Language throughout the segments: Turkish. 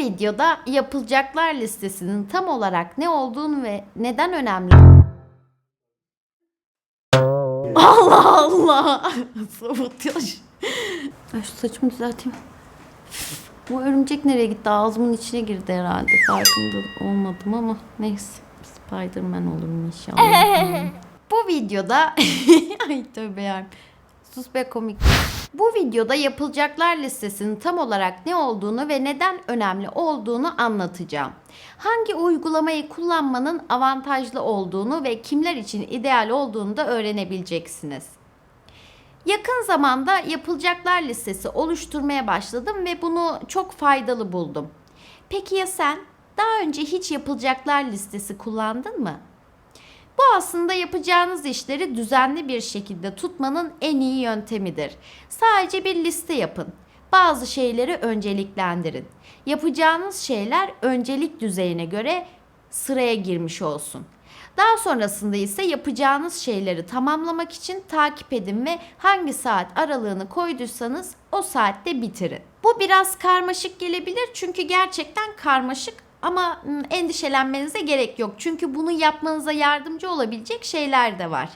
videoda yapılacaklar listesinin tam olarak ne olduğunu ve neden önemli Allah Allah. Sabotaj. Ay şu saçımı düzelteyim. Bu örümcek nereye gitti? Ağzımın içine girdi herhalde. Farkında olmadım ama neyse. Spiderman olurum inşallah. Bu videoda... Ay tövbe yarabbim. Sus be komik. Bu videoda yapılacaklar listesinin tam olarak ne olduğunu ve neden önemli olduğunu anlatacağım. Hangi uygulamayı kullanmanın avantajlı olduğunu ve kimler için ideal olduğunu da öğrenebileceksiniz. Yakın zamanda yapılacaklar listesi oluşturmaya başladım ve bunu çok faydalı buldum. Peki ya sen? Daha önce hiç yapılacaklar listesi kullandın mı? Bu aslında yapacağınız işleri düzenli bir şekilde tutmanın en iyi yöntemidir. Sadece bir liste yapın. Bazı şeyleri önceliklendirin. Yapacağınız şeyler öncelik düzeyine göre sıraya girmiş olsun. Daha sonrasında ise yapacağınız şeyleri tamamlamak için takip edin ve hangi saat aralığını koyduysanız o saatte bitirin. Bu biraz karmaşık gelebilir çünkü gerçekten karmaşık ama endişelenmenize gerek yok. Çünkü bunu yapmanıza yardımcı olabilecek şeyler de var.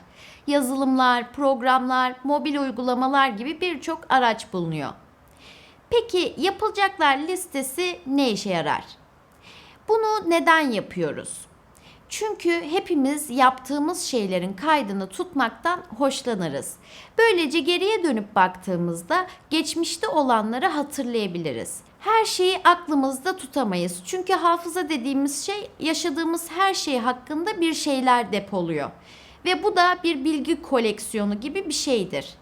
Yazılımlar, programlar, mobil uygulamalar gibi birçok araç bulunuyor. Peki yapılacaklar listesi ne işe yarar? Bunu neden yapıyoruz? Çünkü hepimiz yaptığımız şeylerin kaydını tutmaktan hoşlanırız. Böylece geriye dönüp baktığımızda geçmişte olanları hatırlayabiliriz. Her şeyi aklımızda tutamayız. Çünkü hafıza dediğimiz şey yaşadığımız her şey hakkında bir şeyler depoluyor. Ve bu da bir bilgi koleksiyonu gibi bir şeydir.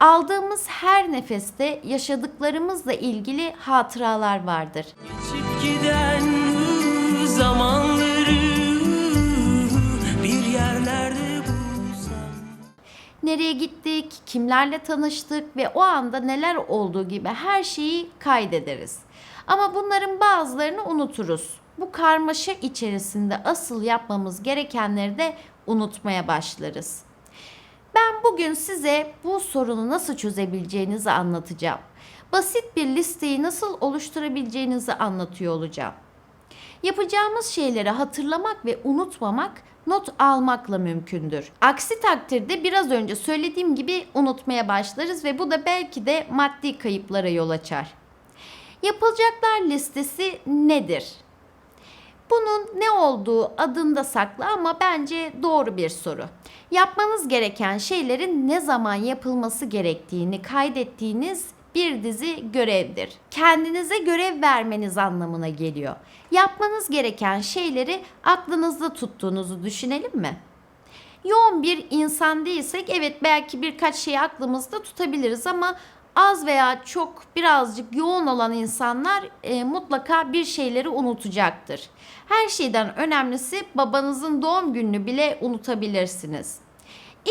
Aldığımız her nefeste yaşadıklarımızla ilgili hatıralar vardır. Geçip giden zamanları nereye gittik, kimlerle tanıştık ve o anda neler olduğu gibi her şeyi kaydederiz. Ama bunların bazılarını unuturuz. Bu karmaşa içerisinde asıl yapmamız gerekenleri de unutmaya başlarız. Ben bugün size bu sorunu nasıl çözebileceğinizi anlatacağım. Basit bir listeyi nasıl oluşturabileceğinizi anlatıyor olacağım. Yapacağımız şeyleri hatırlamak ve unutmamak not almakla mümkündür. Aksi takdirde biraz önce söylediğim gibi unutmaya başlarız ve bu da belki de maddi kayıplara yol açar. Yapılacaklar listesi nedir? Bunun ne olduğu adında saklı ama bence doğru bir soru. Yapmanız gereken şeylerin ne zaman yapılması gerektiğini kaydettiğiniz bir dizi görevdir. Kendinize görev vermeniz anlamına geliyor. Yapmanız gereken şeyleri aklınızda tuttuğunuzu düşünelim mi? Yoğun bir insan değilsek evet belki birkaç şeyi aklımızda tutabiliriz ama az veya çok birazcık yoğun olan insanlar e, mutlaka bir şeyleri unutacaktır. Her şeyden önemlisi babanızın doğum gününü bile unutabilirsiniz.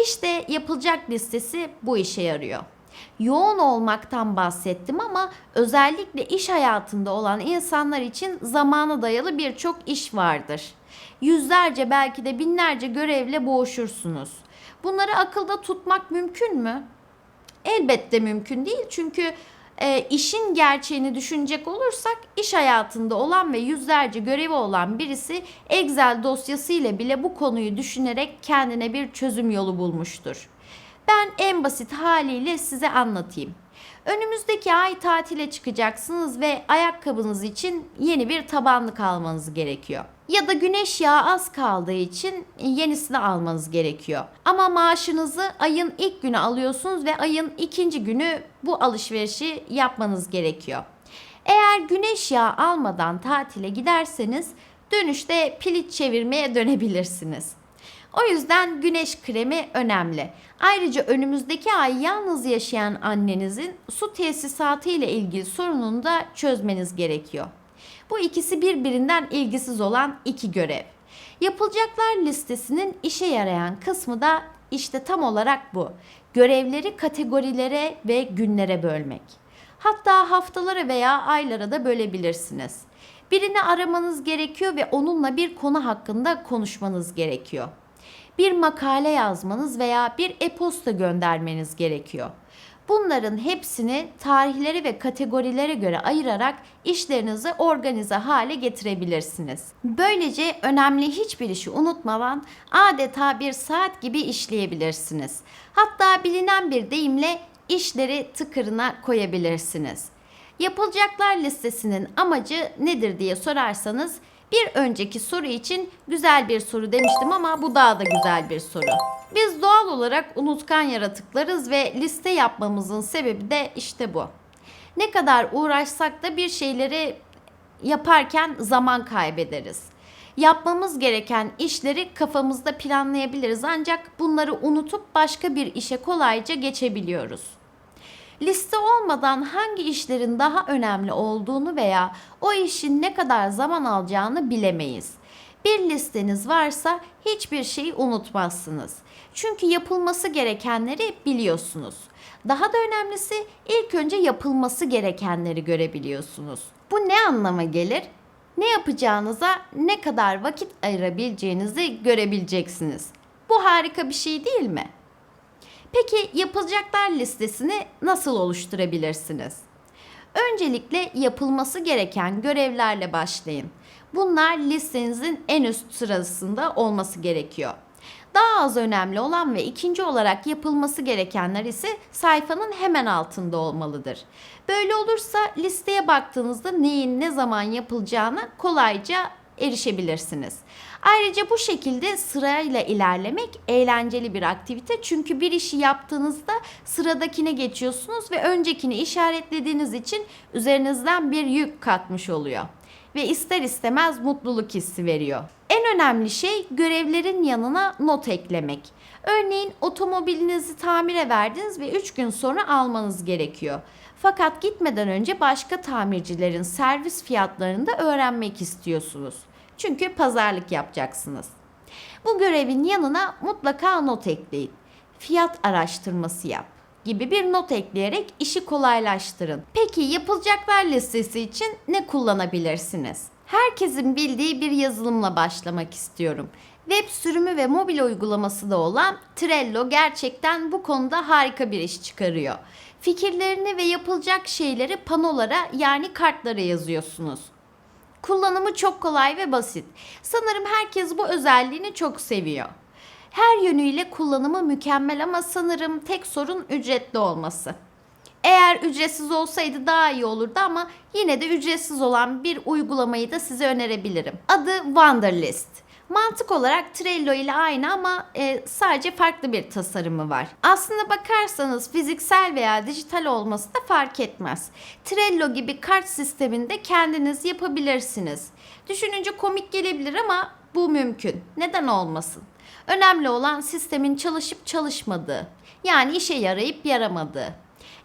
İşte yapılacak listesi bu işe yarıyor. Yoğun olmaktan bahsettim ama özellikle iş hayatında olan insanlar için zamana dayalı birçok iş vardır. Yüzlerce belki de binlerce görevle boğuşursunuz. Bunları akılda tutmak mümkün mü? Elbette mümkün değil çünkü e, işin gerçeğini düşünecek olursak iş hayatında olan ve yüzlerce görevi olan birisi Excel dosyası ile bile bu konuyu düşünerek kendine bir çözüm yolu bulmuştur. Ben en basit haliyle size anlatayım. Önümüzdeki ay tatile çıkacaksınız ve ayakkabınız için yeni bir tabanlık almanız gerekiyor. Ya da güneş yağı az kaldığı için yenisini almanız gerekiyor. Ama maaşınızı ayın ilk günü alıyorsunuz ve ayın ikinci günü bu alışverişi yapmanız gerekiyor. Eğer güneş yağı almadan tatile giderseniz dönüşte pilit çevirmeye dönebilirsiniz. O yüzden güneş kremi önemli. Ayrıca önümüzdeki ay yalnız yaşayan annenizin su tesisatı ile ilgili sorununu da çözmeniz gerekiyor. Bu ikisi birbirinden ilgisiz olan iki görev. Yapılacaklar listesinin işe yarayan kısmı da işte tam olarak bu. Görevleri kategorilere ve günlere bölmek. Hatta haftalara veya aylara da bölebilirsiniz. Birini aramanız gerekiyor ve onunla bir konu hakkında konuşmanız gerekiyor bir makale yazmanız veya bir e-posta göndermeniz gerekiyor. Bunların hepsini tarihlere ve kategorilere göre ayırarak işlerinizi organize hale getirebilirsiniz. Böylece önemli hiçbir işi unutmadan adeta bir saat gibi işleyebilirsiniz. Hatta bilinen bir deyimle işleri tıkırına koyabilirsiniz. Yapılacaklar listesinin amacı nedir diye sorarsanız bir önceki soru için güzel bir soru demiştim ama bu daha da güzel bir soru. Biz doğal olarak unutkan yaratıklarız ve liste yapmamızın sebebi de işte bu. Ne kadar uğraşsak da bir şeyleri yaparken zaman kaybederiz. Yapmamız gereken işleri kafamızda planlayabiliriz ancak bunları unutup başka bir işe kolayca geçebiliyoruz. Liste olmadan hangi işlerin daha önemli olduğunu veya o işin ne kadar zaman alacağını bilemeyiz. Bir listeniz varsa hiçbir şeyi unutmazsınız. Çünkü yapılması gerekenleri biliyorsunuz. Daha da önemlisi ilk önce yapılması gerekenleri görebiliyorsunuz. Bu ne anlama gelir? Ne yapacağınıza ne kadar vakit ayırabileceğinizi görebileceksiniz. Bu harika bir şey değil mi? Peki yapılacaklar listesini nasıl oluşturabilirsiniz? Öncelikle yapılması gereken görevlerle başlayın. Bunlar listenizin en üst sırasında olması gerekiyor. Daha az önemli olan ve ikinci olarak yapılması gerekenler ise sayfanın hemen altında olmalıdır. Böyle olursa listeye baktığınızda neyin ne zaman yapılacağına kolayca erişebilirsiniz. Ayrıca bu şekilde sırayla ilerlemek eğlenceli bir aktivite. Çünkü bir işi yaptığınızda sıradakine geçiyorsunuz ve öncekini işaretlediğiniz için üzerinizden bir yük kalkmış oluyor ve ister istemez mutluluk hissi veriyor. En önemli şey görevlerin yanına not eklemek. Örneğin otomobilinizi tamire verdiniz ve 3 gün sonra almanız gerekiyor. Fakat gitmeden önce başka tamircilerin servis fiyatlarını da öğrenmek istiyorsunuz. Çünkü pazarlık yapacaksınız. Bu görevin yanına mutlaka not ekleyin. Fiyat araştırması yap gibi bir not ekleyerek işi kolaylaştırın. Peki yapılacaklar listesi için ne kullanabilirsiniz? Herkesin bildiği bir yazılımla başlamak istiyorum. Web sürümü ve mobil uygulaması da olan Trello gerçekten bu konuda harika bir iş çıkarıyor. Fikirlerini ve yapılacak şeyleri panolara yani kartlara yazıyorsunuz. Kullanımı çok kolay ve basit. Sanırım herkes bu özelliğini çok seviyor. Her yönüyle kullanımı mükemmel ama sanırım tek sorun ücretli olması. Eğer ücretsiz olsaydı daha iyi olurdu ama yine de ücretsiz olan bir uygulamayı da size önerebilirim. Adı Wunderlist. Mantık olarak Trello ile aynı ama e, sadece farklı bir tasarımı var. Aslına bakarsanız fiziksel veya dijital olması da fark etmez. Trello gibi kart sisteminde kendiniz yapabilirsiniz. Düşününce komik gelebilir ama bu mümkün. Neden olmasın? Önemli olan sistemin çalışıp çalışmadığı. Yani işe yarayıp yaramadığı.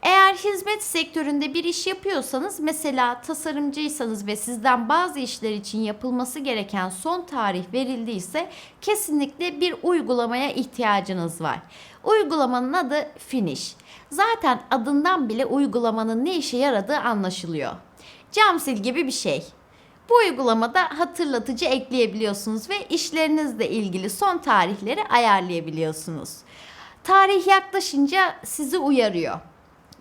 Eğer hizmet sektöründe bir iş yapıyorsanız mesela tasarımcıysanız ve sizden bazı işler için yapılması gereken son tarih verildiyse kesinlikle bir uygulamaya ihtiyacınız var. Uygulamanın adı Finish. Zaten adından bile uygulamanın ne işe yaradığı anlaşılıyor. Camsil gibi bir şey. Bu uygulamada hatırlatıcı ekleyebiliyorsunuz ve işlerinizle ilgili son tarihleri ayarlayabiliyorsunuz. Tarih yaklaşınca sizi uyarıyor.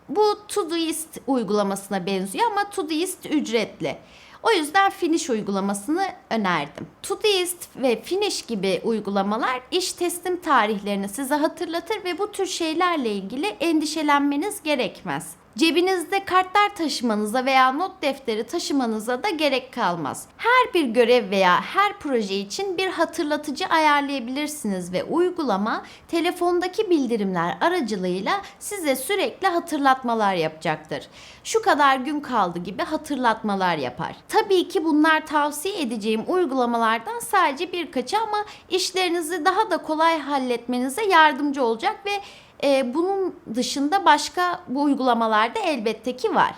Bu Todoist uygulamasına benziyor ama Todoist ücretli. O yüzden Finish uygulamasını önerdim. Todoist ve Finish gibi uygulamalar iş teslim tarihlerini size hatırlatır ve bu tür şeylerle ilgili endişelenmeniz gerekmez. Cebinizde kartlar taşımanıza veya not defteri taşımanıza da gerek kalmaz. Her bir görev veya her proje için bir hatırlatıcı ayarlayabilirsiniz ve uygulama telefondaki bildirimler aracılığıyla size sürekli hatırlatmalar yapacaktır. Şu kadar gün kaldı gibi hatırlatmalar yapar. Tabii ki bunlar tavsiye edeceğim uygulamalardan sadece birkaçı ama işlerinizi daha da kolay halletmenize yardımcı olacak ve e, bunun dışında başka bu uygulamalarda elbette ki var.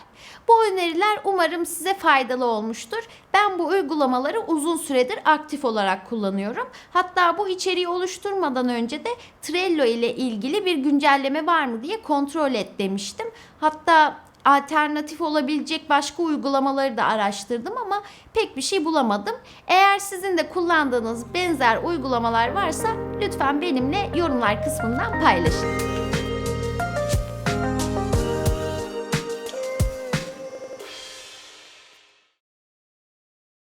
Bu öneriler umarım size faydalı olmuştur. Ben bu uygulamaları uzun süredir aktif olarak kullanıyorum. Hatta bu içeriği oluşturmadan önce de Trello ile ilgili bir güncelleme var mı diye kontrol et demiştim. Hatta alternatif olabilecek başka uygulamaları da araştırdım ama pek bir şey bulamadım. Eğer sizin de kullandığınız benzer uygulamalar varsa lütfen benimle yorumlar kısmından paylaşın.